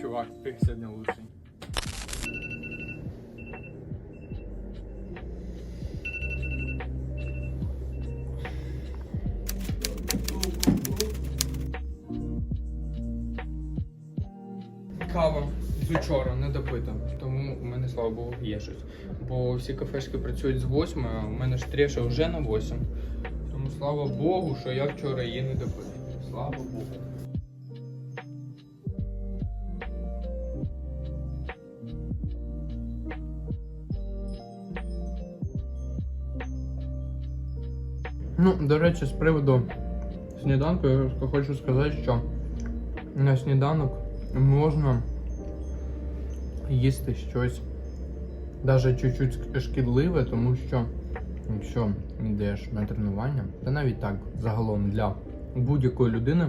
чувак, ты сегодня лучший. Кава з учора не допита, тому у мене, слава Богу, є щось. Бо всі кафешки працюють з 8, а у мене ж треша вже на 8. Тому слава Богу, що я вчора її не допив. Слава Богу. Ну, до речі, з приводу сніданку, я хочу сказати, що на сніданок можна їсти щось навіть чуть-чуть шкідливе, тому що якщо йдеш на тренування, та навіть так загалом для будь-якої людини,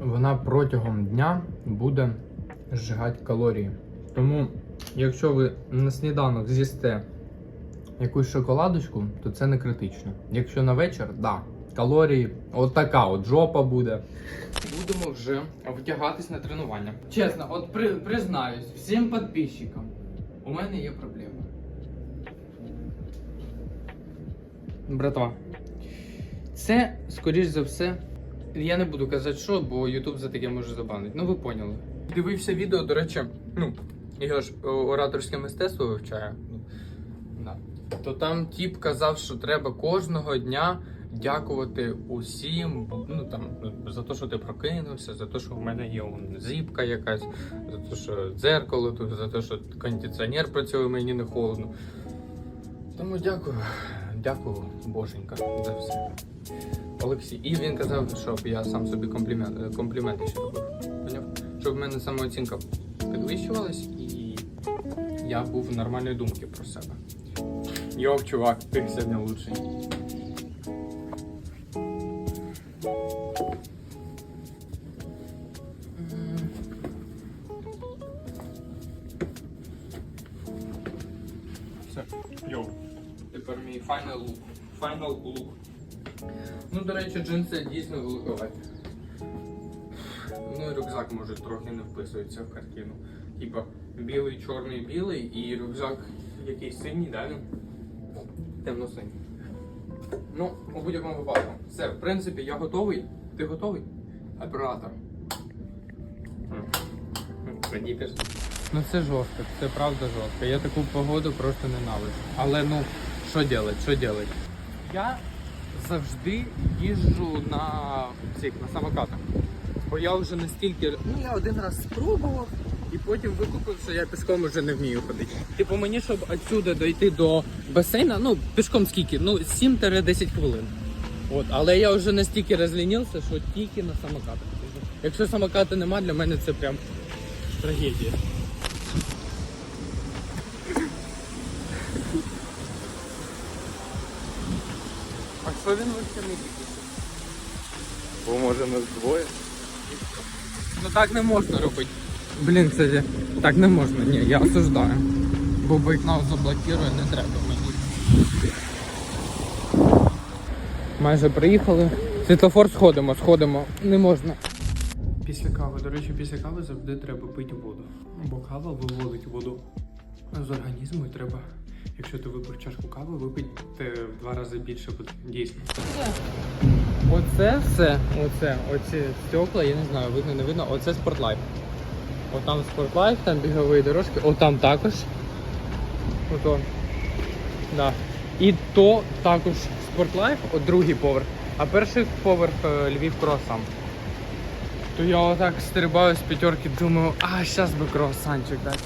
вона протягом дня буде зжигати калорії. Тому, якщо ви на сніданок з'їсте якусь шоколадочку, то це не критично. Якщо на вечір, да, калорії, от така от жопа буде. Будемо вже вдягатись на тренування. Чесно, от при, признаюсь всім підписчикам, у мене є проблема. Братва, це, скоріш за все, я не буду казати, що, бо Ютуб за таке може забанити. Ну ви поняли. Дивився відео, до речі, ну, я ж ораторське мистецтво вивчаю. То там тіп казав, що треба кожного дня дякувати усім, ну там за те, що ти прокинувся, за те, що в мене є он, зіпка якась, за те, що дзеркало тут, за те, що кондиціонер працює, мені не холодно. Тому дякую, дякую, боженька, за все. Олексій. І він казав, щоб я сам собі комплімент, компліменти ще робив. Поняв? Щоб в мене самооцінка підвищувалась і я був нормальної думки про себе. Йоп, чувак, ти сьогодні лучший. Все, йоу. Тепер мій файнал лук. Файнал лук. Ну, до речі, джинси дійсно великоваті. Ну і рюкзак може трохи не вписується в картину. Типа білий, чорний, білий і рюкзак якийсь синій, да? Темно-синій. Ну, у будь-якому випадку. Все, в принципі, я готовий. Ти готовий? Оператор. Радіти. Ну це жорстко, це правда жорстко. Я таку погоду просто ненавиджу. Але ну, що делать, що делать? Я завжди їжджу на цих на самокатах. Бо я вже настільки. Ну я один раз спробував і потім викупив, що я пішком вже не вмію ходити. Типу мені, щоб відсюди дойти до басейна, ну пішком скільки? Ну 7-10 хвилин. От, але я вже настільки розлінився, що тільки на самокатах. Якщо самоката нема, для мене це прям трагедія. А що він вообще не? Бо може нас двоє. Ну так не можна робити. Блін, кстати, так не можна. Ні, я осуждаю. Бо байкнав заблокує, не треба мені. Майже приїхали. Світлофор сходимо, сходимо. Не можна. Після кави, до речі, після кави завжди треба пити воду. Бо кава виводить воду з організму і треба, якщо ти випив чашку кави, випити в два рази більше. Дійсно. Оце все, оце, оці стекла, я не знаю, видно, не видно, оце спортлайф. От там спортлайф, там бігові дорожки, отам також. Ото. Да. І то також спортлайф, от другий поверх, а перший поверх е, Львів круасан. То я отак стрибаю з п'ятерки, думаю, а зараз би кросанчик дати.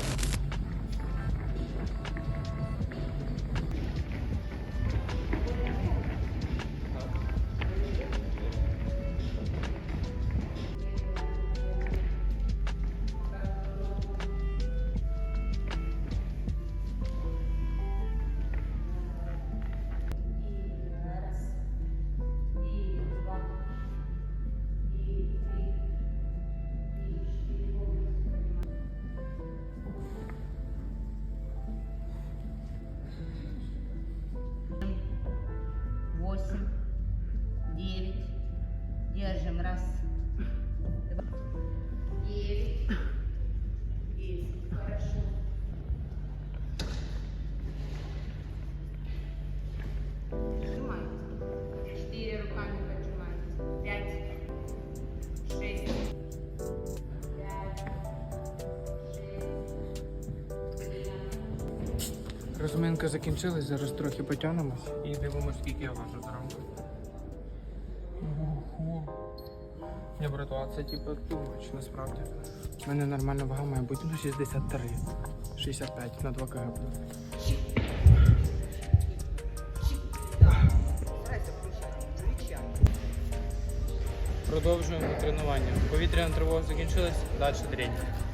Розминка закінчилась, зараз трохи потягнемось і дивимося, скільки я важу зранку. Ні, братва, це типу тумач, насправді. У мене нормальна вага має бути ну 63. 65 на 2 кг. Продовжуємо тренування. Повітряна тривога закінчилась, далі тренінг.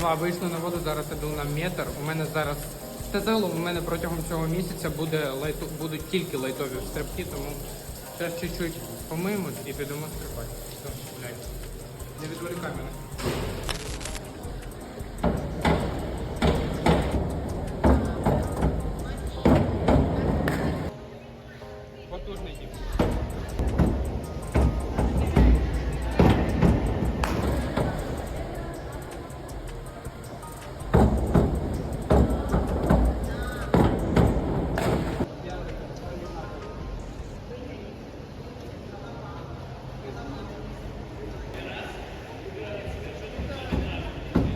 Братва, вийшли на воду, зараз іду на метр. У мене зараз загалом у мене протягом цього місяця буде лайту, будуть тільки лайтові стрибки, тому зараз чуть-чуть помиємось і підемо стрибати. Не відволікай мене.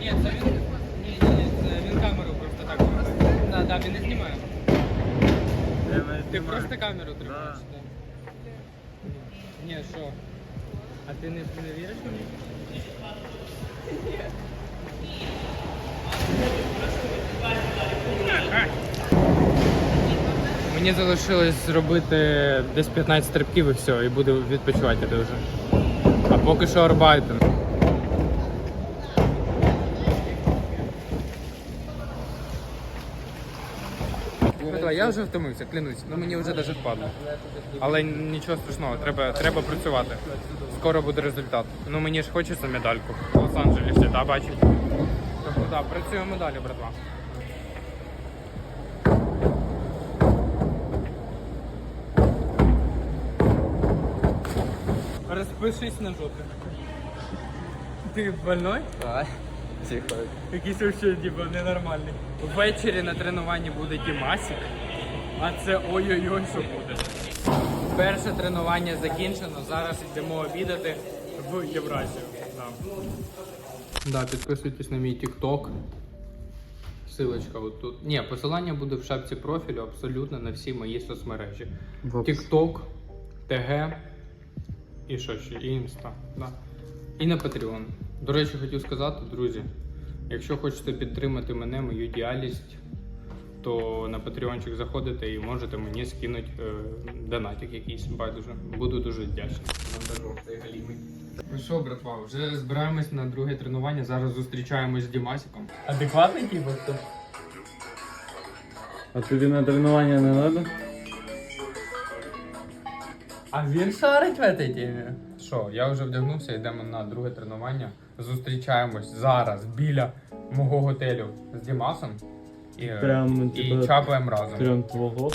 Ні, це він. Ні, ні, це він камеру просто так робить. Да, да, він не знімає. Ти просто камеру тримаєш. так? Ні, що? А ти не, не віриш мені? Мені залишилось зробити десь 15 стрибків і все, і буду відпочивати дуже. А поки що арбайтен. Я вже втомився, клянусь, ну мені вже навіть впадло. Але нічого страшного, треба, треба працювати. Скоро буде результат. Ну мені ж хочеться медальку в Лос-Анджелесі, да, бачить? Тобто так, працюємо далі, братва. Розпишись на жопі. Ти больной? Давай. Тихо. Якийсь вообще типа ненормальний. Ввечері на тренуванні буде Дімасік, а це ой-ой-ой, що буде. Перше тренування закінчено. Зараз йдемо обідати в Євразію. Да. Да, підписуйтесь на мій TikTok. Силочка отут. Ні, посилання буде в шапці профілю абсолютно на всі мої соцмережі. TikTok, ТГ і що ще? І Інста. Да. І на Patreon. До речі, хотів сказати, друзі, якщо хочете підтримати мене, мою діяльність, то на Patreonчик заходите і можете мені скинути е, донатик якийсь, байдуже. Буду дуже вдячний. Ну що, братва, вже збираємось на друге тренування. Зараз зустрічаємось з Дімасиком. Адекватний типу хто? А тобі на тренування не треба? А він шарить в цій темі. Що, я вже вдягнувся, йдемо на друге тренування. Зустрічаємось зараз біля мого готелю з Дімасом і, е, Прям, і типа, чапаємо разом. Прям твого.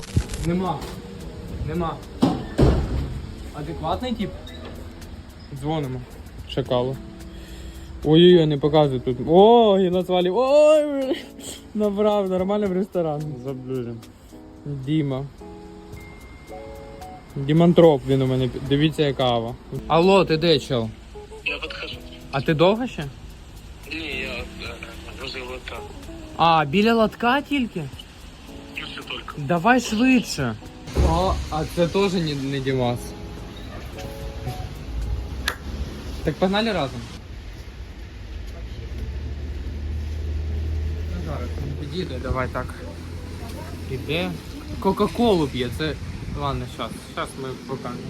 Нема. Нема. Адекватний тип? Дзвонимо. Шакалу. Ой-ой-ой, не показуй тут. Ой, назвали. Ой, набрав, нормально в ресторан. Заблюрим. Діма. Дімантроп він у мене. Дивіться, яка ава. Алло, ти де чел? Я подхожу. А ти довго ще? Не, я э, возле лота. А, біля лотка тільки? Если только. Давай швидше. О, а це теж не, не Дімас. Так погнали разом. Ну, зараз він підійде, давай так. Іде. Кока-колу п'є, це. Ладно, щас. Щас ми покажемо.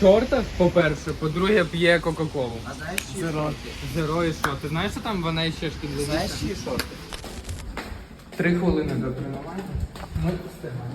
В по-перше, по-друге, п'є Кока-колу. А знаєш, чи Зеро. Зеро і що? Ти знаєш, що там вона ще шкідливіша? знаєш, чи шорти? Три хвилини до тренування. Ми встигаємо.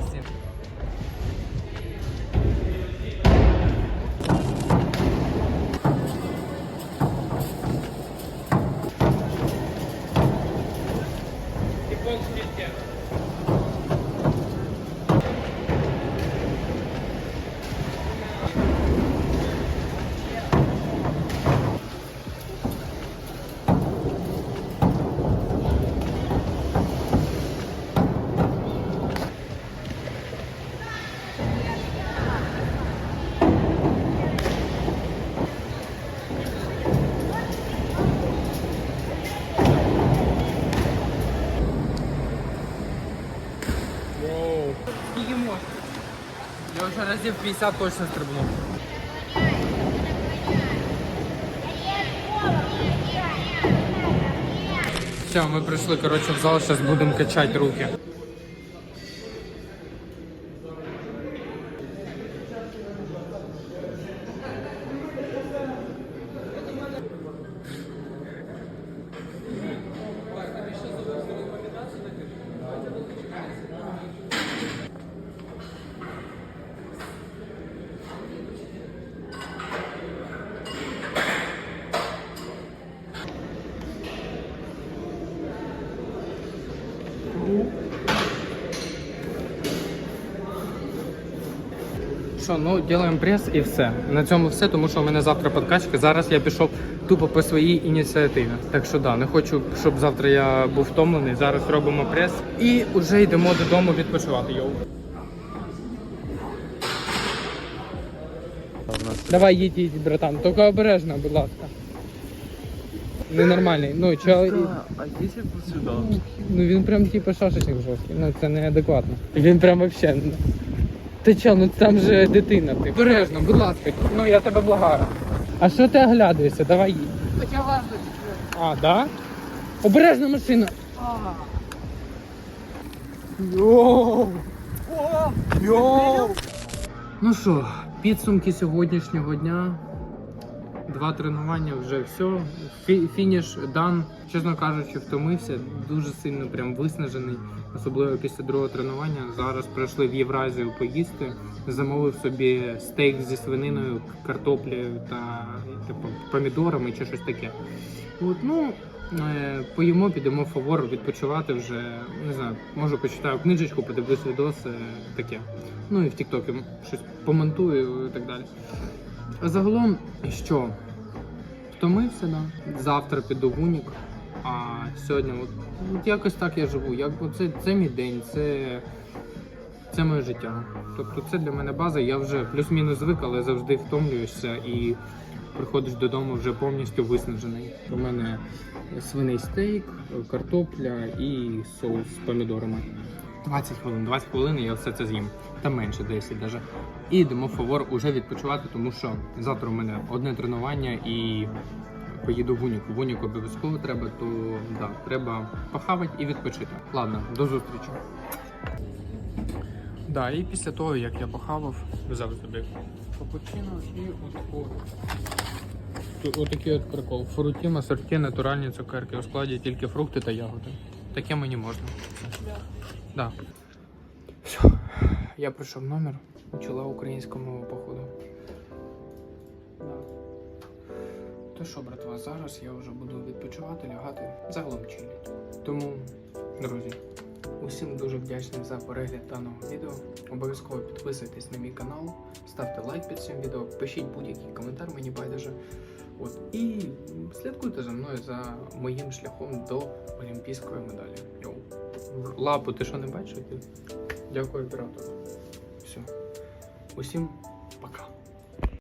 Ну, разів 50 точно стрибнув. Все, ми прийшли, коротше, в зал, зараз будемо качати руки. Що, ну робимо прес і все. На цьому все, тому що у мене завтра подкачка. Зараз я пішов тупо по своїй ініціативі. Так що да, не хочу, щоб завтра я був втомлений. Зараз робимо прес і вже йдемо додому відпочивати. Йоу. Давай їдь, їдь, братан. Тільки обережно, будь ласка. Ненормальний. Ну, чо... А если бы сюда? Ну він прям типу шашечник жорсткий. Ну це неадекватно. Він прям вообще. ну. Ти чо, ну там же дитина ти. Бережно, будь ласка, ну я тебе благаю. А що ти оглядуєшся? Давай їдь. Так я вас А, да? Обережна машина. Йоу! Йоу! Ну що, підсумки сьогоднішнього дня. Два тренування вже все. Фі- Фініш дан. Чесно кажучи, втомився. Дуже сильно прям виснажений, особливо після другого тренування. Зараз прийшли в Євразію поїсти. Замовив собі стейк зі свининою, картоплею та типу, помідорами чи щось таке. От, ну, е, поїмо, підемо в фавор відпочивати вже. Не знаю, може почитаю книжечку, подивлюсь відоси, таке. Ну і в Тіктокі щось помонтую і так далі. Загалом, що? Втомився, да. Завтра піду в Унік, а сьогодні от, от якось так я живу. Як, це, це мій день, це, це моє життя. Тобто це для мене база, я вже плюс-мінус звик, але завжди втомлююся і приходиш додому вже повністю виснажений. У мене свиний стейк, картопля і соус з помідорами. 20 хвилин, 20 хвилин і я все це з'їм. Та менше 10 даже. І йдемо в фавор уже відпочивати, тому що завтра у мене одне тренування і поїду в Унік. В Унік обов'язково треба, то да, треба похавати і відпочити. Ладно, до зустрічі. Да, і після того, як я похавав, взяв собі капучино і от, от, отакий от прикол. Фрутіма, сорті, натуральні цукерки. У складі тільки фрукти та ягоди. Таке мені можна. Да. Все. Я прийшов номер, почала українську мову походу. То що, братва, зараз я вже буду відпочивати, лягати, загалом чилити. Тому, друзі, усім дуже вдячний за перегляд даного відео. Обов'язково підписуйтесь на мій канал, ставте лайк під цим відео, пишіть будь-який коментар, мені байдуже. От і слідкуйте за мною за моїм шляхом до олімпійської медалі. Йоу. Лапу ти що не бачив? Дякую оператору. Все. Усім